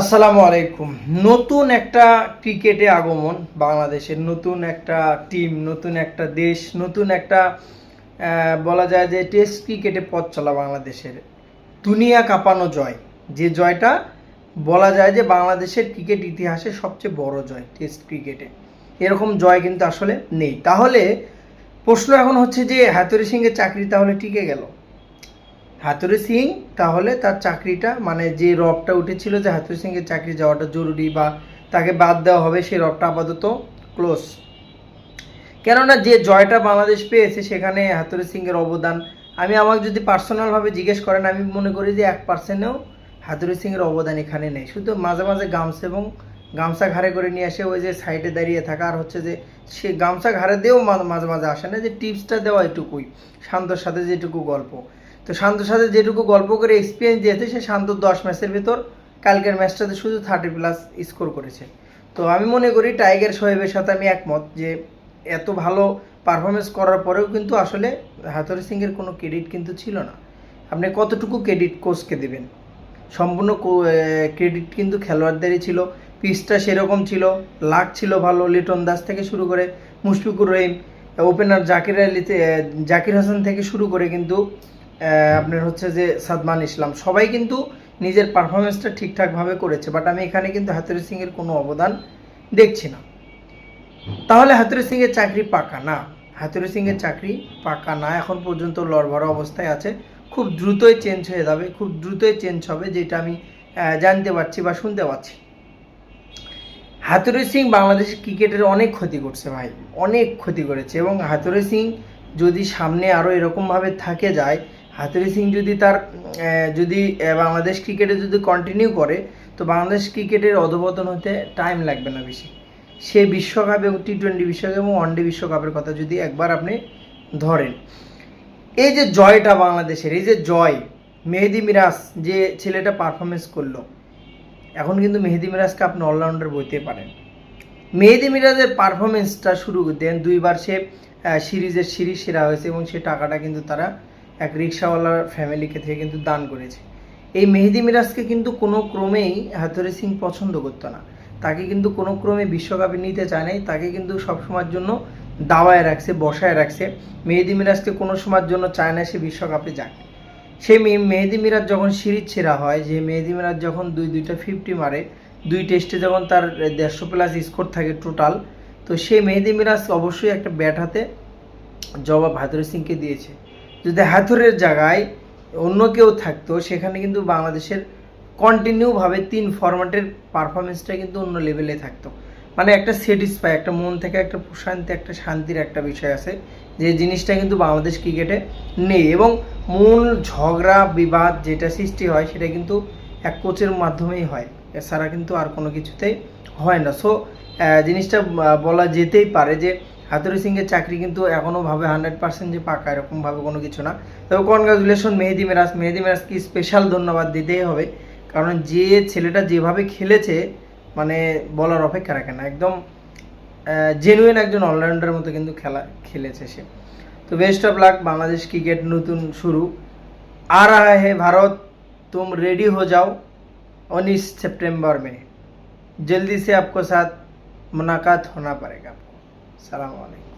আসসালামু আলাইকুম। নতুন একটা ক্রিকেটে আগমন, বাংলাদেশের নতুন একটা টিম, নতুন একটা দেশ, নতুন একটা বলা যায় যে টেস্ট ক্রিকেটে পথ চলা বাংলাদেশের। দুনিয়া কাঁপানো জয়। যে জয়টা বলা যায় যে বাংলাদেশের ক্রিকেট ইতিহাসে সবচেয়ে বড় জয় টেস্ট ক্রিকেটে। এরকম জয় কিন্তু আসলে নেই। তাহলে প্রশ্ন এখন হচ্ছে যে হাতুরি সিংয়ের চাকরি তাহলে টিকে গেল? হাতুরি সিং, তাহলে তার চাকরিটা মানে যে রবটা উঠেছিল যে হাতুরি সিংয়ের চাকরি যাওয়াটা জরুরি বা তাকে বাদ দেওয়া হবে, সেই রবটা আপাতত ক্লোজ। কেননা যে জয়টা বাংলাদেশ পেয়েছে, সেখানে হাতুরি সিংয়ের অবদান, আমি আমাকে যদি পার্সোনালভাবে জিজ্ঞেস করেন, আমি মনে করি যে এক পার্সেন্টেও হাতুরি সিংয়ের অবদান এখানে নেই। শুধু মাঝে মাঝে গামছা এবং গামছা ঘাড়ে করে নিয়ে আসে, ওই যে সাইডে দাঁড়িয়ে থাকা, আর হচ্ছে যে সে গামছা ঘাড়ে দিয়েও মাঝে মাঝে আসে না, যে টিপসটা দেওয়া এটুকুই, শান্তর সাথে যেটুকু গল্প। তো শান্তর সাথে যেটুকু গল্প করে এক্সপিরিয়েন্স দিয়েছে সে শান্ত দশ ম্যাচের ভিতর কালকের ম্যাচটাতে শুধু থার্টি প্লাস স্কোর করেছে। তো আমি মনে করি টাইগার সোহেবের সাথে আমি একমত যে এত ভালো পারফরমেন্স করার পরেও কিন্তু আসলে হাতুরি সিংয়ের কোনো ক্রেডিট কিন্তু ছিল না। আপনি কতটুকু ক্রেডিট কোচকে দেবেন? সম্পূর্ণ ক্রেডিট কিন্তু খেলোয়াড়দেরই ছিল। পিচটা সেরকম ছিল। লাক ছিল ভালো লিটন দাস থেকে শুরু করে মুশফিকুর রহিম ওপেনার জাকির আলী থে- আহ, জাকির হাসান থেকে শুরু করে কিন্তু আপনার হচ্ছে যে সাদমান ইসলাম। সবাই কিন্তু নিজের পারফরমেন্সটা ঠিকঠাকভাবে করেছে বাট আমি এখানে কিন্তু হাতুরি সিংয়ের কোনো অবদান দেখছি না। তাহলে হাতুরি সিংয়ের চাকরি পাকা? না হাতুরি সিংয়ের চাকরি পাকা না। এখন পর্যন্ত লড়ভরা অবস্থায় আছে। খুব দ্রুতই চেঞ্জ হয়ে যাবে, খুব দ্রুতই চেঞ্জ হবে, যেটা আমি জানতে পারছি বা শুনতে পাচ্ছি। হাতুরি সিং বাংলাদেশ ক্রিকেটের অনেক ক্ষতি করছে ভাই, অনেক ক্ষতি করেছে। এবং হাতুরি সিং যদি সামনে আরও এরকমভাবে থাকে যায় হাতুরি সিং যদি তার যদি বাংলাদেশ ক্রিকেটে যদি কন্টিনিউ করে, তো বাংলাদেশ ক্রিকেটের অধপতন হতে টাইম লাগবে না বেশি। সে বিশ্বকাপ এবং টি টোয়েন্টি বিশ্বকাপ এবং ওয়ানডে বিশ্বকাপের কথা যদি একবার আপনি ধরেন। এই যে জয়টা বাংলাদেশের, এই যে জয়, মেহেদি মিরাজ যে ছেলেটা পারফরমেন্স করল, এখন কিন্তু মেহেদি মিরাজকে আপনি অলরাউন্ডার বইতে পারেন। মেহেদি মিরাজের পারফরমেন্সটা শুরু, দেন দুইবার সে সিরিজের সিরিজ সেরা হয়েছে এবং সে টাকাটা কিন্তু তারা এক রিক্সাওয়ালার ফ্যামিলিকে থেকে কিন্তু দান করেছে। এই মেহেদি মিরাজকে কিন্তু কোনো ক্রমেই হাতুরি সিং পছন্দ করতো না। তাকে কিন্তু কোনো ক্রমে বিশ্বকাপে নিতে চায় নাই। তাকে কিন্তু সবসময়ের জন্য দাওয়ায় রাখছে, বসায় রাখছে। মেহেদি মিরাজকে কোনো সময়ের জন্য চায় না সে বিশ্বকাপে যাক। সেই মেহেদি মিরাজ যখন সিরিজ ছেড়া হয়, যে মেহেদি মিরাজ যখন দুই দুইটা ফিফটি মারে, দুই টেস্টে যখন তার দেড়শো প্লাস স্কোর থাকে টোটাল, তো সেই মেহেদি মিরাজ অবশ্যই একটা ব্যাট হাতে জবাব হাতুরি সিংকে দিয়েছে। যদি হাতুরের জায়গায় অন্য কেউ থাকতো, সেখানে কিন্তু বাংলাদেশের কন্টিনিউভাবে তিন ফরম্যাটের পারফরমেন্সটা কিন্তু অন্য লেভেলে থাকতো। মানে একটা স্যাটিসফাই একটা মন থেকে একটা প্রশান্তি, একটা শান্তির একটা বিষয় আছে। যে জিনিসটা কিন্তু বাংলাদেশ ক্রিকেটে নেই এবং মূল ঝগড়া, বিবাদ যেটা সৃষ্টি হয়, সেটা কিন্তু এক কোচের মাধ্যমেই হয়। এছাড়া কিন্তু আর কোনো কিছুতেই হয় না। সো জিনিসটা বলা যেতেই পারে যে হাতুরি সিংয়ের চাকরি কিন্তু এখনও ভাবে হান্ড্রেড পার্সেন্ট যে পাকা এরকমভাবে কোনো কিছু না। তবে কনগ্রাচুলেশন মেহেদি মেরাজ। মেহেদি মেরাজকে স্পেশাল ধন্যবাদ দিতেই হবে। কারণ যে ছেলেটা যেভাবে খেলেছে মানে বলার অপেক্ষা রাখে না। একদম জেনুইন একজন অলরাউন্ডারের মতো কিন্তু খেলা, খেলেছে সে। তো best of luck Bangladesh cricket নতুন শুরু। আর হে ভারত, তুম রেডি হয়ে যাও উনিশ সেপ্টেম্বর মে। জলদি সে আপকো সাথ মুনাকাত হোনা পারেগা आपको সালামু আলাইকুম।